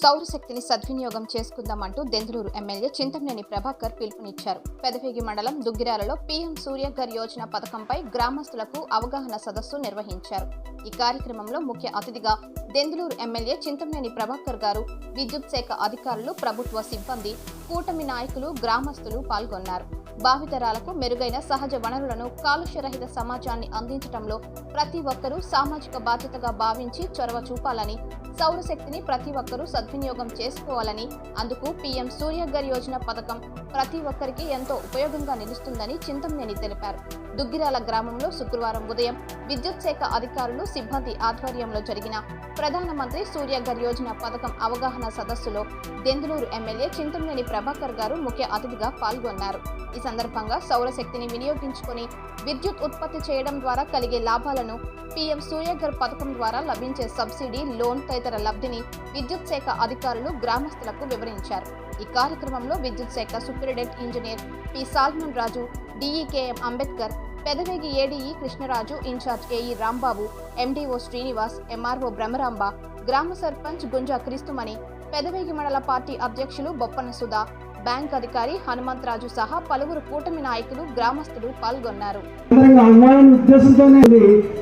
సౌరశక్తిని సద్వినియోగం చేసుకుందామంటూ దెందులూరు ఎమ్మెల్యే చింతమనేని ప్రభాకర్ పిలుపునిచ్చారు. పెదవేగి మండలం దుగ్గిరాలలో పీఎం సూర్యఘర్ యోజన పథకంపై గ్రామస్తులకు అవగాహన సదస్సు నిర్వహించారు. ఈ కార్యక్రమంలో ముఖ్య అతిథిగా దెందులూరు ఎమ్మెల్యే చింతమనేని ప్రభాకర్ గారు విద్యుత్ శాఖ అధికారులు ప్రభుత్వ సిబ్బంది కూటమి నాయకులు గ్రామస్తులు పాల్గొన్నారు. భావితరాలకు మెరుగైన సహజ వనరులను కాలుష్యరహిత సమాజాన్ని అందించడంలో ప్రతి ఒక్కరూ సామాజిక బాధ్యతగా భావించి చొరవ చూపాలని సౌరశక్తిని ప్రతి ఒక్కరూ సద్వినియోగం చేసుకోవాలని అందుకు పీఎం సూర్యగర్ యోజన పథకం ప్రతి ఒక్కరికి ఎంతో ఉపయోగంగా నిలుస్తుందని చింతమనేని తెలిపారు. దుగ్గిరాల గ్రామంలో శుక్రవారం ఉదయం విద్యుత్ శాఖ అధికారులు సిబ్బంది ఆధ్వర్యంలో జరిగిన ప్రధానమంత్రి సూర్యగర్ యోజన పథకం అవగాహన సదస్సులో దెందులూరు ఎమ్మెల్యే చింతమనేని ప్రభాకర్ గారు ముఖ్య అతిథిగా పాల్గొన్నారు. ఈ సందర్భంగా సౌరశక్తిని వినియోగించుకుని విద్యుత్ ఉత్పత్తి చేయడం ద్వారా కలిగే లాభాలను పీఎం సూర్యఘర్ పథకం ద్వారా లభించే సబ్సిడీ లోన్ తదితర లబ్ధిని విద్యుత్ శాఖ అధికారులు గ్రామస్తులకు వివరించారు. ఈ కార్యక్రమంలో విద్యుత్ శాఖ superintendent engineer P. Salman Raju DE KM Ambedkar Pedavegi ADE Krishnaraju incharge AE Rambabu MDO Srinivas MRO Brahmaramba గ్రామ సర్పంచ్ గుంజా క్రీస్తుమణి పెదవేగి మండల పార్టీ అధ్యక్షులు బొప్పన సుధా బ్యాంక్ అధికారి హనుమంతరాజు సహా పలువురు కూటమి నాయకులు గ్రామస్తులు పాల్గొన్నారు.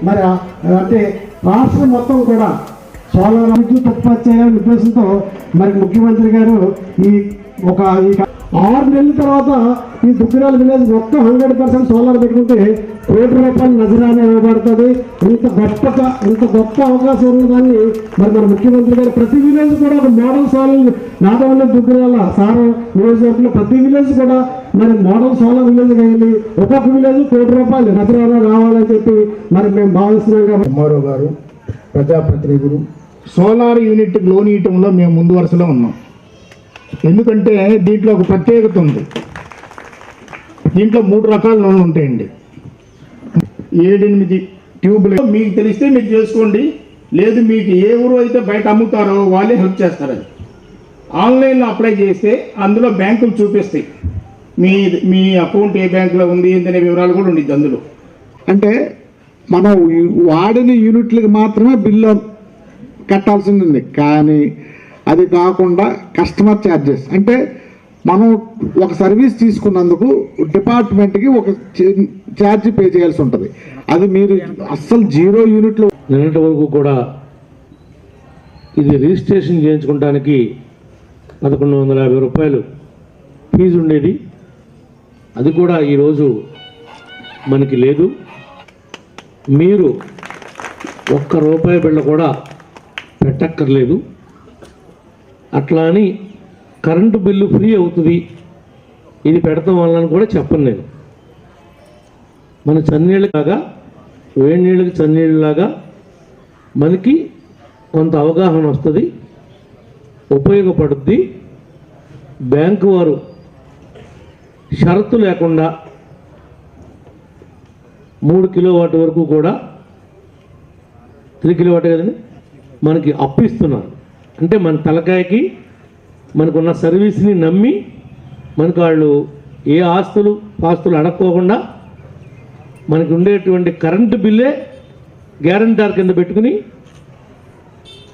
మరి అంటే రాష్ట్రం మొత్తం కూడా సోలార్ విద్యుత్ ఉత్పత్తి చేయాలనే ఉద్దేశంతో మరి ముఖ్యమంత్రి గారు ఈ ఒక ఆరు నెలల తర్వాత ఈ దుగ్గిరాల విలేజ్ మొత్తం హండ్రెడ్ పర్సెంట్ సోలార్ పెట్టుకుంటే కోటి రూపాయలు నజరానే ఇవ్వబడుతుంది. ఇంత గొప్ప ఇంత గొప్ప అవకాశం ఉన్నదాన్ని మరి మన ముఖ్యమంత్రి గారు ప్రతి విలేజ్ కూడా ఒక model solar Nadavalli Duggirala sir నియోజకవర్గంలో ప్రతి విలేజ్ కూడా మరి మోడల్ సోలార్ విలేజ్ అయ్యింది ఒక్కొక్క విలేజ్ కోటి రూపాయలు నజరానా రావాలని చెప్పి మరి మేము భావిస్తున్నాం కాబట్టి ఎంఆర్ఓ గారు ప్రజాప్రతినిధులు సోలార్ యూనిట్ లోన్ ఇవ్వటంలో మేము ముందు వరుసలో ఉన్నాం. ఎందుకంటే దీంట్లో ఒక ప్రత్యేకత ఉంది. దీంట్లో మూడు రకాల లోన్లు ఉంటాయండి. ఏడెనిమిది ట్యూబ్లు. మీకు తెలిస్తే మీరు చేసుకోండి. లేదు మీకు ఏ ఊరు అయితే బయట అమ్ముతారో వాళ్ళే హెల్ప్ చేస్తారు అది. ఆన్లైన్లో అప్లై చేస్తే అందులో బ్యాంకులు చూపిస్తాయి. మీ మీ అకౌంట్ ఏ బ్యాంకులో ఉంది ఏంటనే వివరాలు కూడా ఉండిద్ది అందులో. అంటే మనం వాడిన యూనిట్లకు మాత్రమే బిల్లు కట్టాల్సింది కానీ అది కాకుండా కస్టమర్ ఛార్జెస్ అంటే మనం ఒక సర్వీస్ తీసుకున్నందుకు డిపార్ట్మెంట్కి ఒక ఛార్జ్ పే చేయాల్సి ఉంటుంది. అది మీరు అస్సలు జీరో యూనిట్లు నిన్నటి వరకు కూడా ఇది రిజిస్ట్రేషన్ చేయించుకోవడానికి పదకొండు వందల యాభై రూపాయలు ఫీజు ఉండేది. అది కూడా ఈరోజు మనకి లేదు. మీరు ఒక్క రూపాయి బిళ్ళ కూడా పెట్టక్కర్లేదు. అట్లా అని కరెంటు బిల్లు ఫ్రీ అవుతుంది. ఇది పెడతాం వల్ల కూడా చెప్పను నేను. మన చన్నీళ్ళలాగా వేడి నీళ్ళకి చన్నీళ్ళలాగా మనకి కొంత అవగాహన వస్తుంది. ఉపయోగపడుద్ది. బ్యాంకు వారు షరతు లేకుండా మూడు కిలోవాట్ వరకు కూడా త్రీ కిలోవాట్ కదండి మనకి అప్పు ఇస్తున్నారు. అంటే మన తలకాయకి మనకున్న సర్వీస్ని నమ్మి మనకు వాళ్ళు ఏ ఆస్తులు పాస్తులు అడక్కోకుండా మనకు ఉండేటువంటి కరెంటు బిల్లే గ్యారంటార్ కింద పెట్టుకుని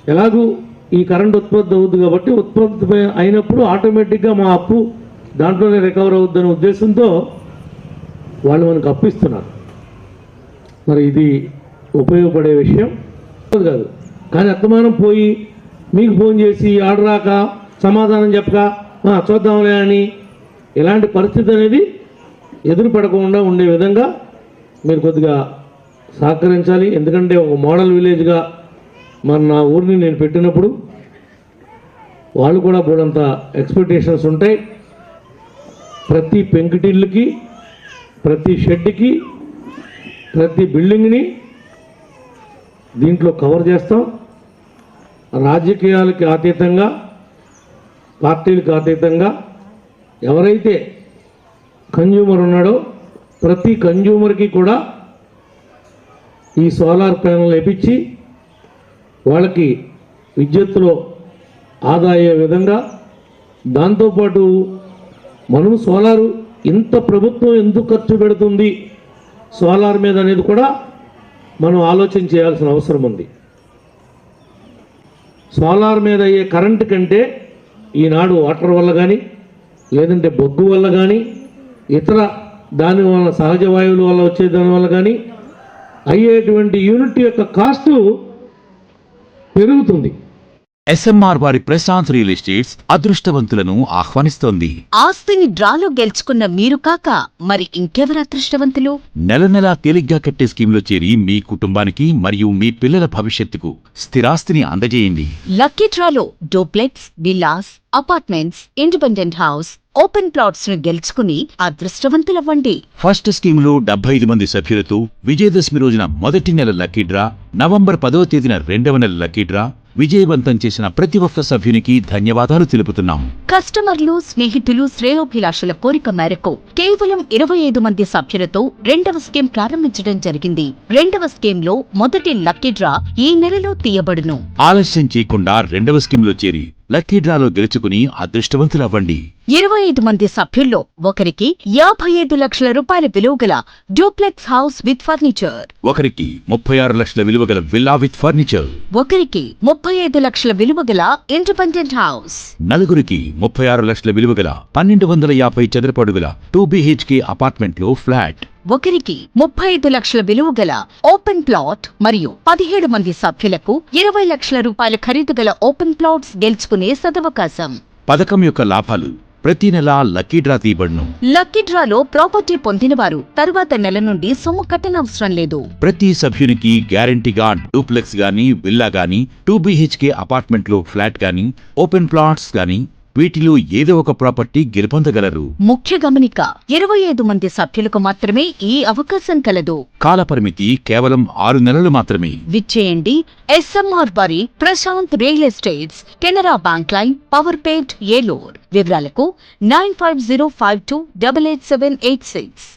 ఎలాగూ ఈ కరెంట్ ఉత్పత్తి అవుద్ది కాబట్టి ఉత్పత్తి అయినప్పుడు ఆటోమేటిక్గా మా అప్పు దాంట్లోనే రికవర్ అవుద్దనే ఉద్దేశంతో వాళ్ళు మనకు అప్పిస్తున్నారు. మరి ఇది ఉపయోగపడే విషయం. కాదు. కానీ అత్తమానం పోయి మీకు ఫోన్ చేసి ఆర్డర్ రాక సమాధానం చెప్పక చూద్దాంలే అని ఇలాంటి పరిస్థితి అనేది ఎదురుపడకుండా ఉండే విధంగా మీరు కొద్దిగా సహకరించాలి. ఎందుకంటే ఒక మోడల్ విలేజ్గా మరి నా ఊరిని నేను పెట్టినప్పుడు వాళ్ళు కూడా బోడంత ఎక్స్పెక్టేషన్స్ ఉంటాయి. ప్రతి పెంకుటిల్లుకి ప్రతి షెడ్కి ప్రతి బిల్డింగ్ని దీంట్లో కవర్ చేస్తాం. రాజకీయాలకి అతీతంగా పార్టీలకు అతీతంగా ఎవరైతే కన్జ్యూమర్ ఉన్నాడో ప్రతి కన్జ్యూమర్కి కూడా ఈ సోలార్ ప్యానల్ వేపించి వాళ్ళకి విద్యుత్తులో ఆదా అయ్యే విధంగా దాంతోపాటు మనం సోలారు ఇంత ప్రభుత్వం ఎందుకు ఖర్చు పెడుతుంది? సోలార్ మీద అనేది కూడా మనం ఆలోచన చేయాల్సిన అవసరం ఉంది. సోలార్ మీద అయ్యే కరెంటు కంటే ఈనాడు వాటర్ వల్ల కానీ లేదంటే బొగ్గు వల్ల కానీ ఇతర దాని వల్ల సహజ వాయువుల వల్ల వచ్చే దాని వల్ల కానీ అయ్యేటువంటి యూనిట్ యొక్క కాస్టు పెరుగుతుంది. ఎస్ఎంఆర్ వారి ప్రశాంత్ రియల్ ఎస్టేట్స్ అదృష్టవంతులను ఆహ్వానిస్తోంది. ఆస్తిని డ్రాలో గెలుచుకున్న మీరు కాక మరి ఇంకెవరు అదృష్టవంతులు? నెల నెలా తేలిగ్గా కట్టే స్కీమ్లో చేరి మీ కుటుంబానికి మరియు మీ పిల్లల భవిష్యత్తుకు స్థిరాస్తిని అందజేయండి. లక్కీ డ్రాలో duplex villas apartments independent house open ప్లాట్స్ను గెలుచుకుని అదృష్టవంతులవ్వండి. ఫస్ట్ స్కీమ్లో డెబ్బై ఐదు మంది సభ్యులతో విజయదశమి రోజున మొదటి నెల లక్కీ డ్రా నవంబర్ పదవ తేదీన రెండవ నెల లక్కీ డ్రా విజయవంతం చేసిన ప్రతి ఒక్క సభ్యునికి ధన్యవాదాలు తెలుపుతున్నాం. కస్టమర్లు స్నేహితులు శ్రేయోభిలాషుల కోరిక మేరకు కేవలం ఇరవై ఐదు మంది సభ్యులతో రెండవ స్కీమ్ ప్రారంభించడం జరిగింది. రెండవ స్కీమ్లో మొదటి లక్కీ డ్రా ఈ నెలలో తీయబడును. ఆలస్యం చేయకుండా రెండవ స్కీమ్లో చేరి లక్కీ డ్రాలో గెలుచుకుని అదృష్టవంతులవ్వండి. ఇరవై ఐదు మంది సభ్యుల్లో ఒకరికి యాభై ఐదు లక్షల రూపాయల విలువ గల డూప్లెక్స్ హౌస్ విత్ ఫర్నిచర్. ఒకరికి ముప్పై ఆరు లక్షల విలువ గల విల్లా విత్ ఫర్నిచర్. ఒకరికి ముప్పై ఐదు లక్షల విలువ గల ఇండిపెండెంట్ హౌస్. నలుగురికి ముప్పై ఆరు లక్షల విలువ గల పన్నెండు వందల యాభై చదరపడుగుల టూ బీహెచ్కే అపార్ట్మెంట్లో ఫ్లాట్. ఒకరికి ముప్పై ఐదు లక్షల విలువ గల ఓపెన్ ప్లాట్ మరియు పదిహేడు మంది సభ్యులకు ఇరవై లక్షల రూపాయల ఖరీదు గల ఓపెన్ ప్లాట్స్ గెలుచుకునే సదవకాశం. పథకం యొక్క లాభాలు ప్రతి నెల లక్కీ డ్రా తీయబడును. లక్కీ డ్రాలో ప్రాపర్టీ పొందినవారు తరువాత నెల నుండి సొమ్ము కట్టనవసరం లేదు. ప్రతి సభ్యునికి గ్యారంటీగా డూప్లెక్స్ గానీ విల్లా గానీ టూ బీహెచ్కే అపార్ట్మెంట్లో ఫ్లాట్ గానీ ఓపెన్ ప్లాట్స్ గానీ వీటిలో ఏదో ఒక ప్రాపర్టీ గెలుపొందగలరు. ముఖ్య గమనిక ఇరవై ఐదు మంది సభ్యులకు మాత్రమే ఈ అవకాశం కలదు. కాలపరిమితి కేవలం ఆరు నెలలు మాత్రమే. విచ్చేయండి ఎస్ఎంఆర్ వారి Prashanth real estates Canara bank line power pet Eluru. వివరాలకు nine five zero five two double eight seven eight six.